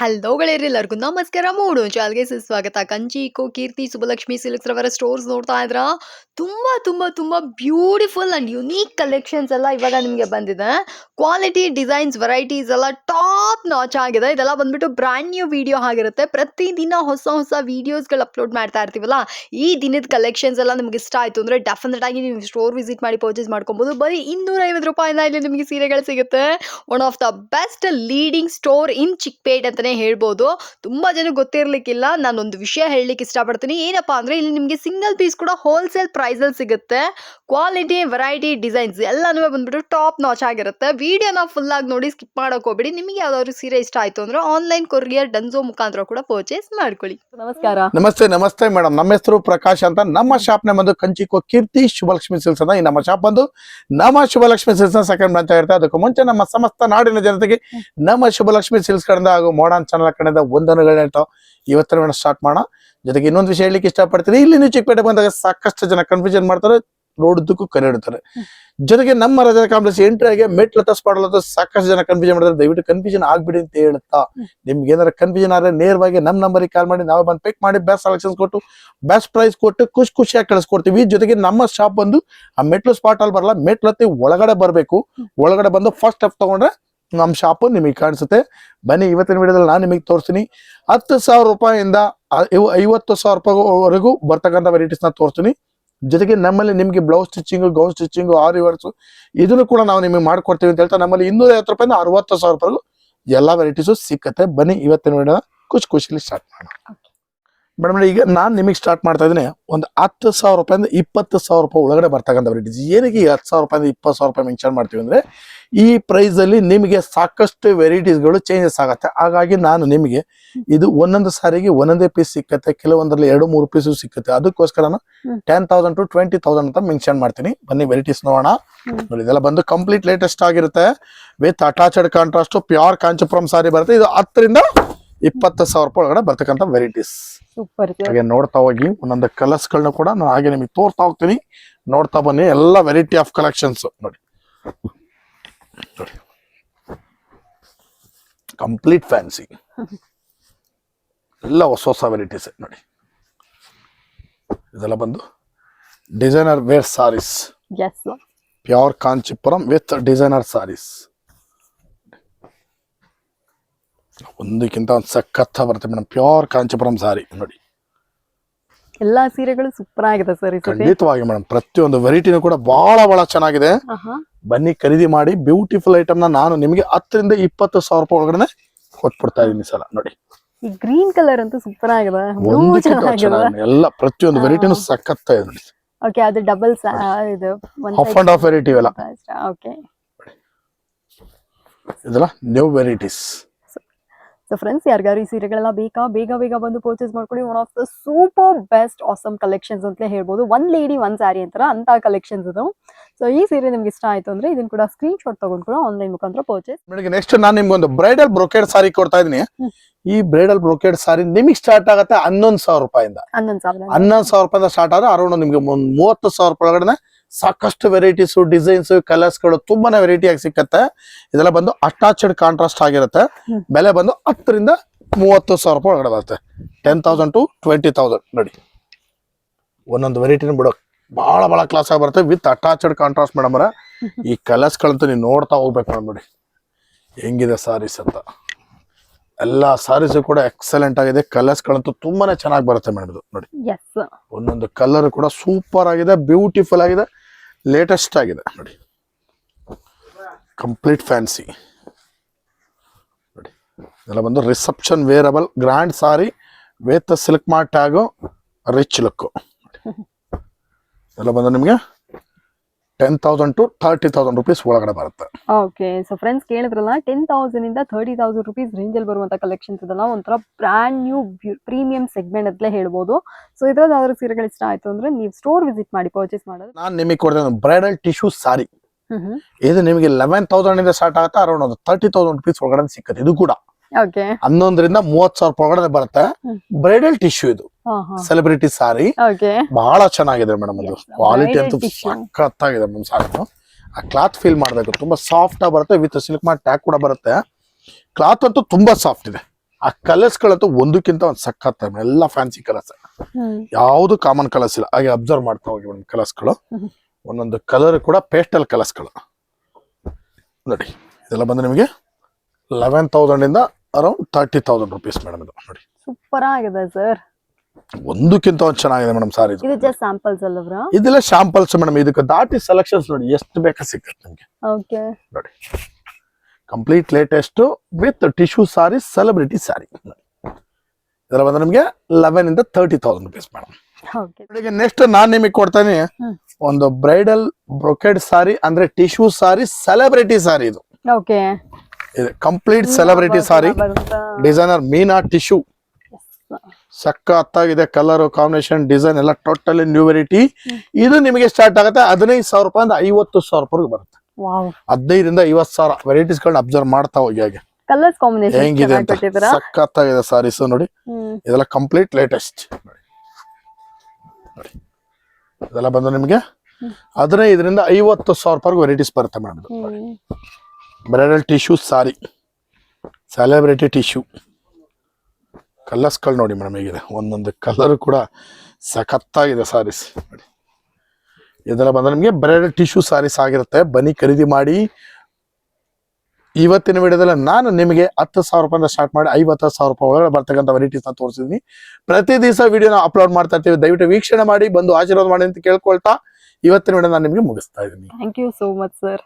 Hello ಗೆಳೆಯರೆಲ್ಲರಿಗೂ ನಮಸ್ಕಾರ ಮೂಡು. ಚಾಲ್ಗೆ ಸುಸ್ವಾಗತ. ಕಂಚಿ ಇಕೋ ಕೀರ್ತಿ, ಸುಬ್ಬಲಕ್ಷ್ಮಿ ಸಿಲ್ಕ್ಸ್ ರವರ ಸ್ಟೋರ್ಸ್ ನೋಡ್ತಾ ಇದ್ರ. ತುಂಬಾ ತುಂಬಾ ತುಂಬಾ ಬ್ಯೂಟಿಫುಲ್ ಅಂಡ್ ಯುನೀಕ್ ಕಲೆಕ್ಷನ್ಸ್ ಎಲ್ಲ ಇವಾಗ ನಿಮಗೆ ಬಂದಿದೆ. ಕ್ವಾಲಿಟಿ, ಡಿಸೈನ್ಸ್, ವೆರೈಟೀಸ್ ಎಲ್ಲ ಟಾಪ್ ನಾಚ್ ಆಗಿದೆ. ಇದೆಲ್ಲ ಬಂದ್ಬಿಟ್ಟು ಬ್ರ್ಯಾಂಡ್ ನ್ಯೂ ವಿಡಿಯೋ ಆಗಿರುತ್ತೆ. ಪ್ರತಿದಿನ ಹೊಸ ಹೊಸ ವೀಡಿಯೋಸ್ಗಳು ಅಪ್ಲೋಡ್ ಮಾಡ್ತಾ ಇರ್ತೀವಲ್ಲ, ಈ ದಿನದ ಕಲೆಕ್ಷನ್ಸ್ ಎಲ್ಲ ನಿಮ್ಗೆ ಇಷ್ಟ ಆಯ್ತು ಅಂದ್ರೆ ಡೆಫಿನೆಟ್ ಆಗಿ ನೀವು ಸ್ಟೋರ್ ವಿಸಿಟ್ ಮಾಡಿ ಪರ್ಚೇಸ್ ಮಾಡ್ಕೊಬೋದು. ಬರೀ ಇನ್ನೂರೈವತ್ತು ರೂಪಾಯಿಂದ ಇಲ್ಲಿ ನಿಮಗೆ ಸೀರೆಗಳು ಸಿಗುತ್ತೆ. One of the best leading store in Chickpet ಅಂತಾನೆ ಹೇಳ್ಬೋದು. ತುಂಬಾ ಜನ ಗೊತ್ತಿರ್ಲಿಕ್ಕಿಲ್ಲ. ನಾನೊಂದು ವಿಷಯ ಹೇಳಲಿಕ್ಕೆ ಇಷ್ಟಪಡ್ತೀನಿ. ಏನಪ್ಪಾ ಅಂದ್ರೆ ಇಲ್ಲಿ ನಿಮಗೆ ಸಿಂಗಲ್ ಪೀಸ್ ಕೂಡ ಹೋಲ್ಸೇಲ್ ಪ್ರೈಸ್ ಅಲ್ಲಿ ಸಿಗುತ್ತೆ. ಕ್ವಾಲಿಟಿ ವೆರೈಟಿ ಡಿಸೈನ್ಸ್ ಎಲ್ಲಾನು ಬಂದ್ಬಿಟ್ಟು ಟಾಪ್ ನಾಚ್ ಆಗಿರುತ್ತೆ. ವಿಡಿಯೋನ ಫುಲ್ ಆಗಿ ನೋಡಿ ಸ್ಕಿಪ್ ಮಾಡಕ್ ಹೋಗ್ಬೇಡಿ. ನಿಮಗೆ ಯಾವ್ದಾದ್ರು ಸೀರೆ ಇಷ್ಟ ಆಯ್ತು ಅಂದ್ರೆ ಆನ್ಲೈನ್ ಕೊರಿಯರ್ ಡನ್ಸೋ ಮುಖಾಂತರ ಕೂಡ ಪರ್ಚೇಸ್ ಮಾಡ್ಕೊಳ್ಳಿ. ನಮಸ್ಕಾರ. ನಮಸ್ತೆ ನಮಸ್ತೆ ಮೇಡಮ್ ನಮ್ಮ ಹೆಸರು ಪ್ರಕಾಶ್ ಅಂತ. ನಮ್ಮ ಶಾಪ್ನ ಬಂದು ಕಂಚಿಕೋ ಕೀರ್ತಿ ಶುಭಲಕ್ಷ್ಮಿ ಸಿಲ್ಸ್ ಅಂತ ಈ ನಮ್ಮ ಶಾಪ್ ಬಂದು ನಮ್ಮ ಶುಭಲಕ್ಷ್ಮಿ ಸಿಲ್ಸ್ನ ಸೆಕೆಂಡ್ ಬ್ರಾಂಚ್ ಆಗಿರುತ್ತೆ. ಅದಕ್ಕೂ ಮುಂಚೆ ನಮ್ಮ ಸಮಸ್ತ ನಾಡಿನ ಜನತೆಗೆ ನಮ್ಮ ಶುಭಲಕ್ಷ್ಮಿ ಸಿಲ್ಸ್ ಕಡೆಯಿಂದ ಹಾಗೂ ಮಾಡರ್ನ್ ಚಾನಲ್ ಕಡೆಯಿಂದ ಒಂದನ್ನು ಇವತ್ತಿನ ಮೇಡಮ್ ಸ್ಟಾರ್ಟ್ ಮಾಡೋಣ. ಜೊತೆಗೆ ಇನ್ನೊಂದು ವಿಷಯ ಹೇಳಲಿಕ್ಕೆ ಇಷ್ಟಪಡ್ತೀನಿ. ಇಲ್ಲಿ ನೀವು ಚಿಕ್ಕಪೇಟೆ ಬಂದಾಗ ಸಾಕಷ್ಟು ಜನ ಕನ್ಫ್ಯೂಷನ್ ಮಾಡ್ತಾರೆ ರೋಡ್ ಉದ್ದಕ್ಕೂ ಕರೆ ಇಡ್ತಾರೆ ಜೊತೆಗೆ ನಮ್ಮ ರಜಾ ಕಾಂಪ್ಲೆಕ್ಸ್ ಎಂಟ್ರಿ ಆಗಿ ಮೆಟ್ಲು ಹತ್ತ ಸಾಕಷ್ಟು ಜನ ಕನ್ಫ್ಯೂಷನ್ ಮಾಡ್ತಾರೆ. ದಯವಿಟ್ಟು ಕನ್ಫ್ಯೂಷನ್ ಆಗ್ಬಿಡಿ ಅಂತ ಹೇಳುತ್ತಾ ನಿಮ್ಗೆ ಏನಾರ ಕನ್ಫ್ಯೂಷನ್ ಆದ್ರೆ ನೇರವಾಗಿ ನಮ್ಮ ನಂಬರಿಗೆ ಕಾಲ್ ಮಾಡಿ ನಾವೇ ಬಂದು ಪಿಕ್ ಮಾಡಿ ಬೆಸ್ಟ್ ಸೆಲೆಕ್ಷನ್ಸ್ ಕೊಟ್ಟು ಬೆಸ್ಟ್ ಪ್ರೈಸ್ ಕೊಟ್ಟು ಖುಷಿ ಖುಷಿಯಾಗಿ ಕಳಿಸ್ಕೊಡ್ತೀವಿ. ಜೊತೆಗೆ ನಮ್ಮ ಶಾಪ್ ಬಂದು ಆ ಮೆಟ್ಲು ಸ್ಪಾಟ್ ಅಲ್ಲಿ ಬರಲ್ಲ. ಮೆಟ್ಲತ್ತಿ ಒಳಗಡೆ ಬರಬೇಕು. ಒಳಗಡೆ ಬಂದು ಫಸ್ಟ್ ಸ್ಟೆಪ್ ತಗೊಂಡ್ರೆ ನಮ್ಮ ಶಾಪು ನಿಮಗೆ ಕಾಣಿಸುತ್ತೆ. ಬನ್ನಿ, ಇವತ್ತಿನ ವಿಡಿಯೋದಲ್ಲಿ ನಾನು ನಿಮಗೆ ತೋರಿಸ್ತೀನಿ. ಹತ್ತು ಸಾವಿರ ರೂಪಾಯಿಂದ ಐವತ್ತು ಸಾವಿರ ರೂಪಾಯಿವರೆಗೂ ಬರ್ತಕ್ಕಂಥ ವೆರೈಟೀಸ್ನ ತೋರಿಸ್ತೀನಿ. ಜೊತೆಗೆ ನಮ್ಮಲ್ಲಿ ನಿಮಗೆ ಬ್ಲೌಸ್ ಸ್ಟಿಚಿಂಗ್ ಗೌನ್ ಸ್ಟಿಚಿಂಗ್ ಆ ರಿವರ್ಸು ಇದನ್ನು ಕೂಡ ನಾವು ನಿಮಗೆ ಮಾಡ್ಕೊಡ್ತೀವಿ ಅಂತ ಹೇಳ್ತಾ, ನಮ್ಮಲ್ಲಿ ಇನ್ನೂರ ಐವತ್ತು ರೂಪಾಯಿಂದ ಅರವತ್ತು ಸಾವಿರ ರೂಪಾಯಿಗೂ ಎಲ್ಲ ವೆರೈಟೀಸು ಸಿಕ್ಕತ್ತೆ. ಬನ್ನಿ, ಇವತ್ತಿನ ವಿಡಿಯೋನ ಖುಷಿ ಖುಷಿಲಿ ಸ್ಟಾರ್ಟ್ ಮಾಡೋಣ. ಮೇಡಮ್ ಈಗ ನಾನು ನಿಮಗೆ ಸ್ಟಾರ್ಟ್ ಮಾಡ್ತಾ ಇದ್ದೀನಿ. ಒಂದು ಹತ್ತು ಸಾವಿರ ರೂಪಾಯಿಂದ ಇಪ್ಪತ್ತು ಸಾವಿರ ರೂಪಾಯಿ ಒಳಗಡೆ ಬರ್ತಕ್ಕಂಥ ವೆರೈಟೀಸ್ ಏನಕ್ಕೆ ಈ ಹತ್ತು ಸಾವಿರ ರೂಪಾಯಿಂದ ಇಪ್ಪತ್ತು ಸಾವಿರ ರೂಪಾಯಿ ಮೆನ್ಷನ್ ಮಾಡ್ತೀವಿ ಅಂದರೆ ಈ ಪ್ರೈಸಲ್ಲಿ ನಿಮಗೆ ಸಾಕಷ್ಟು ವೆರೈಟೀಸ್ಗಳು ಚೇಂಜಸ್ ಆಗುತ್ತೆ. ಹಾಗಾಗಿ ನಾನು ನಿಮಗೆ ಇದು ಒಂದೊಂದು ಸಾರಿಗೆ ಒಂದೊಂದೇ ಪೀಸ್ ಸಿಕ್ಕತ್ತೆ. ಕೆಲವೊಂದರಲ್ಲಿ ಎರಡು ಮೂರು ಪೀಸು ಸಿಕ್ಕತ್ತೆ. ಅದಕ್ಕೋಸ್ಕರ ನಾನು. Ten thousand to twenty thousand ಅಂತ ಮೆನ್ಷನ್ ಮಾಡ್ತೀನಿ. ಬನ್ನಿ ವೆರೈಟೀಸ್ ನೋಡೋಣ. ನೋಡಿ ಇದೆಲ್ಲ ಬಂದು ಕಂಪ್ಲೀಟ್ ಲೇಟೆಸ್ಟ್ ಆಗಿರುತ್ತೆ. With attached contrast pure Kanchipuram sari ಬರುತ್ತೆ. ಇದು ಹತ್ತರಿಂದ ಇಪ್ಪತ್ತು ಸಾವಿರ ರೂಪಾಯಿ ಒಳಗಡೆ ಬರ್ತಕ್ಕಂಥ ವೆರೈಟೀಸ್ ಸೂಪರ್ ಹಾಗೆ ನೋಡ್ತಾ ಹೋಗಿ ಒಂದೊಂದು ಕಲರ್ಸ್ ಗಳನ್ನ ಕೂಡ ನಾನು ಹಾಗೆ ನಿಮಗೆ ತೋರ್ತಾ ಹೋಗ್ತೀನಿ. ನೋಡ್ತಾ ಬನ್ನಿ ಎಲ್ಲ ವೆರೈಟಿ ಆಫ್ ಕಲೆಕ್ಷನ್ಸ್ ನೋಡಿ. ಕಂಪ್ಲೀಟ್ ಫ್ಯಾನ್ಸಿ ಎಲ್ಲ ಹೊಸ ಹೊಸ ವೆರೈಟೀಸ್ ನೋಡಿ. ಇದೆಲ್ಲ ಬಂದು designer wear saris pure Kanchipuram with designer saris ಒಂದಕ್ಕಿಂತ ಒಂದು ಸಖತ್ತ ಬರುತ್ತೆ ಮೇಡಮ್. ಪ್ಯೂರ್ ಕಾಂಚಿಪುರಂ ಸಾರಿ ನೋಡಿ. ಎಲ್ಲಾ ಸೀರೆಗಳು ಸೂಪರ್ ಆಗಿದೆ ಸರ್ ಖಂಡಿತವಾಗಿ ಮೇಡಮ್ ಪ್ರತಿಯೊಂದು ವೆರೈಟಿನೂ ಕೂಡ ಬಹಳ ಬಹಳ ಚೆನ್ನಾಗಿದೆ. ಬನ್ನಿ ಖರೀದಿ ಮಾಡಿ ಬ್ಯೂಟಿಫುಲ್ ಐಟಮ್ನ ನಾನು ನಿಮಗೆ ಹತ್ತರಿಂದ ಇಪ್ಪತ್ತು ಸಾವಿರ ರೂಪಾಯಿ ಒಳಗಡೆ ಕೊಟ್ಬಿಡ್ತಾ ಇದೀನಿ ಸಲ ನೋಡಿ. ಈ ಗ್ರೀನ್ ಕಲರ್ ಅಂತೂ ಸೂಪರ್ ಆಗಿದೆ. ಎಲ್ಲ ಪ್ರತಿಯೊಂದು ವೆರೈಟಿನೂ ಸಖತ್ತ ಇದೆ ನೋಡಿ. ಓಕೆ ಅದು ಡಬಲ್ ಇದು ಹಾಫ್ ಅಂಡ್ ಹಾಫ್ ವೆರೈಟಿ ಇವೆಲ್ಲ. ಓಕೆ ಇದೆಲ್ಲ ನ್ಯೂ ವೆರೈಟೀಸ್ ಸೊ ಫ್ರೆಂಡ್ಸ್ ಯಾರಿಗಾರು ಈ ಸೀರೆಗಳೆಲ್ಲ ಬೇಕಾ? ಬೇಗ ಬೇಗ ಬಂದು ಪರ್ಚೇಸ್ ಮಾಡ್ಕೊಳ್ಳಿ one of the super best awesome collections ಅಂತಲೇ ಹೇಳ್ಬೋದು. ಒನ್ ಲೇಡಿ ಒನ್ ಸ್ಯಾರಿ ಅಂತಾರ. ಅಂತ ಕಲೆಕ್ಷನ್ಸ್ ಅದು ಸೊ ಈ ಸೀರೆ ನಿಮ್ಗೆ ಇಷ್ಟ ಆಯ್ತು ಅಂದ್ರೆ ಇದನ್ನ ಕೂಡ ಸ್ಕ್ರೀನ್ ಶಾಟ್ ತಗೊಂಡು ಕೂಡ ಆನ್ಲೈನ್ ಮುಖಾಂತರ ಪರ್ಚೇಸ್ ಬೆಳಿಗ್ಗೆ ನೆಕ್ಸ್ಟ್ ನಾನು ನಿಮ್ಗೊಂದು ಬ್ರೈಡಲ್ ಬ್ರೋಕೆಡ್ ಸಾರಿ ಕೊಡ್ತಾ ಇದೀನಿ ಈ ಬ್ರೈಡಲ್ ಬ್ರೋಕೆಡ್ ಸಾರಿ ನಿಮಗೆ ಸ್ಟಾರ್ಟ್ ಆಗುತ್ತೆ ಹನ್ನೊಂದು ಸಾವಿರ ರೂಪಾಯಿಂದ. ಹನ್ನೊಂದು ಸಾವಿರ. ಹನ್ನೊಂದು ಸಾವಿರ ರೂಪಾಯಿಂದ ಸ್ಟಾರ್ಟ್ ಆದ್ರೆ ಅರೌಂಡ್ ನಿಮ್ಗೆ ಮೂವತ್ತು ಸಾವಿರ ರೂಪಾಯಿ ಒಳಗಡೆ ಸಾಕಷ್ಟು ವೆರೈಟೀಸ್ ಡಿಸೈನ್ಸ್ ಕಲರ್ಸ್ಗಳು ತುಂಬಾನೇ ವೆರೈಟಿ ಆಗಿ ಸಿಕ್ಕತ್ತೆ. ಇದೆಲ್ಲ ಬಂದು ಅಟ್ಯಾಚ್ಡ್ ಕಾಂಟ್ರಾಸ್ಟ್ ಆಗಿರುತ್ತೆ. ಬೆಲೆ ಬಂದು ಹತ್ತರಿಂದ ಮೂವತ್ತು ಸಾವಿರ ರೂಪಾಯಿ ಒಳಗಡೆ ಬರುತ್ತೆ. Ten thousand to twenty thousand ನೋಡಿ. ಒಂದೊಂದು ವೆರೈಟಿನ ಬಿಡೋ. ಬಹಳ ಬಹಳ ಕ್ಲಾಸ್ ಆಗಿ ಬರುತ್ತೆ ವಿತ್ ಅಟ್ಯಾಚ್ಡ್ ಕಾಂಟ್ರಾಸ್ಟ್ ಮೇಡಮ್ ಈ ಕಲರ್ಸ್ ಗಳಂತೂ ನೀವು ನೋಡ್ತಾ ಹೋಗ್ಬೇಕು ಮೇಡಮ್ ನೋಡಿ. ಹೆಂಗಿದೆ ಸಾರೀಸ್ ಅಂತ. ಎಲ್ಲ ಸಾರೀಸ್ ಕೂಡ ಎಕ್ಸಲೆಂಟ್ ಆಗಿದೆ. ಕಲರ್ಸ್ ಗಳಂತೂ ತುಂಬಾನೇ ಚೆನ್ನಾಗಿ ಬರುತ್ತೆ ಮೇಡಮ್ ಇದು. ನೋಡಿ. ಒಂದೊಂದು ಕಲರ್ ಕೂಡ ಸೂಪರ್ ಆಗಿದೆ ಬ್ಯೂಟಿಫುಲ್ ಆಗಿದೆ ಲೇಟೆಸ್ಟ್ ಆಗಿದೆ. ನೋಡಿ. ಕಂಪ್ಲೀಟ್ ಫ್ಯಾನ್ಸಿ ನೋಡಿ. ಇದೆಲ್ಲ ಬಂದು reception wearable grand sari with silk mart ಆಗು ರಿಚ್ ಲುಕ್ ಇದೆಲ್ಲ ಬಂದು ನಿಮಗೆ ten thousand to thirty thousand rupees ಒಳಗಡೆ ಬರುತ್ತೆ. ಓಕೆ ಸೊ ಫ್ರೆಂಡ್ಸ್ ಕೇಳಿದ್ರಲ್ಲ ಟೆನ್ ತೌಸಂಡ್ ಇಂದ ತರ್ಟಿ ತೌಸಂಡ್ ರುಪೀಸ್ ರೇಂಜ್ ಅಲ್ಲಿ ಬರುವಂತ ಕಲೆಕ್ಷನ್ಸ್ ಇದೆಲ್ಲ ಒಂಥರ ಬ್ರ್ಯಾಂಡ್ ನ್ಯೂ ಪ್ರೀಮಿಯಂ ಸೆಗ್ಮೆಂಟ್ ಅಂತಲೇ ಹೇಳ್ಬೋದು. ಸೊ ಇದ್ರಲ್ಲಿ ಯಾವ್ದಾದ್ರು ಸೀರೆಗಳು ಇಷ್ಟ ಆಯ್ತು ಅಂದ್ರೆ ನೀವು ಸ್ಟೋರ್ ವಿಸಿಟ್ ಮಾಡಿ ಪರ್ಚೇಸ್ ಮಾಡೋದು. ನಾನು ನಿಮಗೆ ಕೊಡ್ತೇನೆ ಬ್ರೈಡಲ್ ಟಿಶ್ಯೂ ಸಾರಿ ಹ್ಮ್ ಇದು ನಿಮಗೆ ಲೆವೆನ್ ತೌಸಂಡ್ ಇಂದ ಸ್ಟಾರ್ಟ್ ಆಗುತ್ತೆ ಅರೌಂಡ್ ಒಂದು ತರ್ಟಿ ತೌಸಂಡ್ ರುಪೀಸ್ ಒಳಗಡೆ ಸಿಕ್ಕತ್ತೆ ಇದು ಕೂಡ. ಹನ್ನೊಂದರಿಂದ ಮೂವತ್ತು ಸಾವಿರ ರೂಪಾಯಿ ಒಳಗಡೆ ಬರುತ್ತೆ. ಬ್ರೈಡಲ್ ಟಿಶ್ಯೂ ಇದು. ಸೆಲೆಬ್ರಿಟಿ ಸಾರಿ ಬಹಳ ಚೆನ್ನಾಗಿದೆ ಮೇಡಮ್ ಅದು. ಕ್ವಾಲಿಟಿ ಅಂತೂ ಸಖತ್ ಸಖತ್ತಾಗಿದೆ ಮೇಡಮ್ ಸಾರಿ ಆ ಕ್ಲಾತ್ ಫೀಲ್ ಮಾಡಬೇಕು. ತುಂಬಾ ಸಾಫ್ಟ್ ಆಗಿ ಬರುತ್ತೆ ವಿತ್ ಸಿಲ್ಕ್ ಮಾಡಿ ಟ್ಯಾಗ್ ಕೂಡ ಬರುತ್ತೆ. ಕ್ಲಾತ್ ಅಂತೂ ತುಂಬಾ ಸಾಫ್ಟ್ ಇದೆ. ಆ ಕಲರ್ಸ್ ಗಳಂತೂ ಒಂದಕ್ಕಿಂತ ಒಂದು ಸಖತ್ ಎಲ್ಲ ಫ್ಯಾನ್ಸಿ ಕಲರ್ಸ್ ಯಾವುದು ಕಾಮನ್ ಕಲರ್ಸ್ ಇಲ್ಲ. ಹಾಗೆ ಅಬ್ಸರ್ವ್ ಮಾಡ್ತಾ ಹೋಗಿ ಮೇಡಮ್ ಕಲರ್ಸ್ಗಳು. ಒಂದೊಂದು ಕಲರ್ ಕೂಡ ಪೇಸ್ಟಲ್ ಕಲರ್ಸ್ಗಳು. ನೋಡಿ ಇದೆಲ್ಲ ಬಂದು ನಿಮಗೆ ಲೆವೆನ್ ತೌಸಂಡ್ ಇಂದ around thirty thousand rupees madam ಇದು. ನೋಡಿ. ಸೂಪರ್ ಆಗಿದೆ ಸರ್ ಒಂದಕ್ಕಿಂತ ಒಂದು ಚೆನ್ನಾಗಿದೆ ಮೇಡಮ್ ಸಾರಿ ಇದು. ಜಸ್ಟ್ ಸ್ಯಾಂಪಲ್ಸ್ ಇದೆಲ್ಲ ಶಾಂಪಲ್ಸ್ ಮೇಡಮ್ ಇದಕ್ಕೆ ದಾಟಿ ಸೆಲೆಕ್ಷನ್ಸ್ ನೋಡಿ ಎಷ್ಟು ಬೇಕಾ ಸಿಗುತ್ತೆ ನಿಮಗೆ? ಓಕೆ ನೋಡಿ. Complete latest with tissue sari celebrity sari ಇದರ ಬಂದ್ರೆ ನಿಮಗೆ ಲೆವೆನ್ ಇಂದ thirty thousand rupees madam next ನಾನ್ ನಿಮಗೆ ಕೊಡ್ತಾನೆ ಒಂದು ಬ್ರೈಡಲ್ ಬ್ರೊಕೆಡ್ ಸಾರಿ ಅಂದ್ರೆ ಟಿಶ್ಯೂ ಸಾರಿ ಸೆಲೆಬ್ರಿಟಿ ಸಾರಿ ಇದು. ಓಕೆ ಇದು complete celebrity sari designer Meena tissue ಸಖತ್ತಾಗಿದೆ ಕಲರ್ ಕಾಂಬಿನೇಷನ್ ಡಿಸೈನ್ ಎಲ್ಲ ಟೋಟಲಿ ನ್ಯೂ ವೆರೈಟಿ ಇದು ನಿಮಗೆ ಸ್ಟಾರ್ಟ್ ಆಗುತ್ತೆ ಹದಿನೈದು ಸಾವಿರ ರೂಪಾಯಿಂದ ಐವತ್ತು ಸಾವಿರ ರೂಪಾಯಿ ಬರುತ್ತೆ. ಹದಿನೈದರಿಂದ ಐವತ್ತು ಸಾವಿರ ವೆರೈಟೀಸ್ ಗಳನ್ನ ಅಬ್ಸರ್ವ್ ಮಾಡ್ತಾ ಹೋಗಿ ಹಾಗೆ. ಕಲರ್ಸ್ ಕಾಂಬಿನೇಷನ್ ಹೆಂಗಿದೆ ಅಂತ. ಸಖತ್ತಾಗಿದೆ ಸಾರೀಸ್ ನೋಡಿ. ಇದೆಲ್ಲ ಕಂಪ್ಲೀಟ್ ಲೇಟೆಸ್ಟ್ ನೋಡಿ. ಇದೆಲ್ಲ ಬಂದು ನಿಮಗೆ ಹದಿನೈದರಿಂದ ಐವತ್ತು ಸಾವಿರ ರೂಪಾಯಿ ವೆರೈಟೀಸ್ ಬರುತ್ತೆ madam bridal tissue sari celebrity tissue ಕಲರ್ಸ್ಗಳು ನೋಡಿ ಮೇಡಮ್ ಹೇಗಿದೆ. ಒಂದೊಂದು ಕಲರ್ ಕೂಡ ಸಖತ್ತಾಗಿದೆ ಸಾರೀಸ್. ನೋಡಿ. ಇದೆಲ್ಲ ಬಂದ್ರೆ ನಿಮಗೆ ಬ್ರೆಡ್ ಟಿಶ್ಯೂ ಸಾರೀಸ್ ಆಗಿರುತ್ತೆ. ಬನ್ನಿ ಖರೀದಿ ಮಾಡಿ. ಇವತ್ತಿನ ವಿಡಿಯೋದಲ್ಲಿ ನಾನು ನಿಮಗೆ ಹತ್ತು ಸಾವಿರ ರೂಪಾಯಿಂದ ಸ್ಟಾರ್ಟ್ ಮಾಡಿ ಐವತ್ತು ಸಾವಿರ ರೂಪಾಯಿ ಒಳಗಡೆ ಬರ್ತಕ್ಕಂಥ ವೆರೈಟೀಸ್ನ ತೋರಿಸಿದ್ದೀನಿ. ಪ್ರತಿ ದಿವಸ ವಿಡಿಯೋನ ಅಪ್ಲೋಡ್ ಮಾಡ್ತಾ ಇರ್ತೀವಿ. ದಯವಿಟ್ಟು ವೀಕ್ಷಣೆ ಮಾಡಿ, ಬಂದು ಆಶೀರ್ವಾದ ಮಾಡಿ ಅಂತ ಕೇಳ್ಕೊಳ್ತಾ ಇವತ್ತಿನ ವಿಡಿಯೋ ನಾನು ನಿಮಗೆ ಮುಗಿಸ್ತಾ ಇದ್ದೀನಿ. Thank you so much sir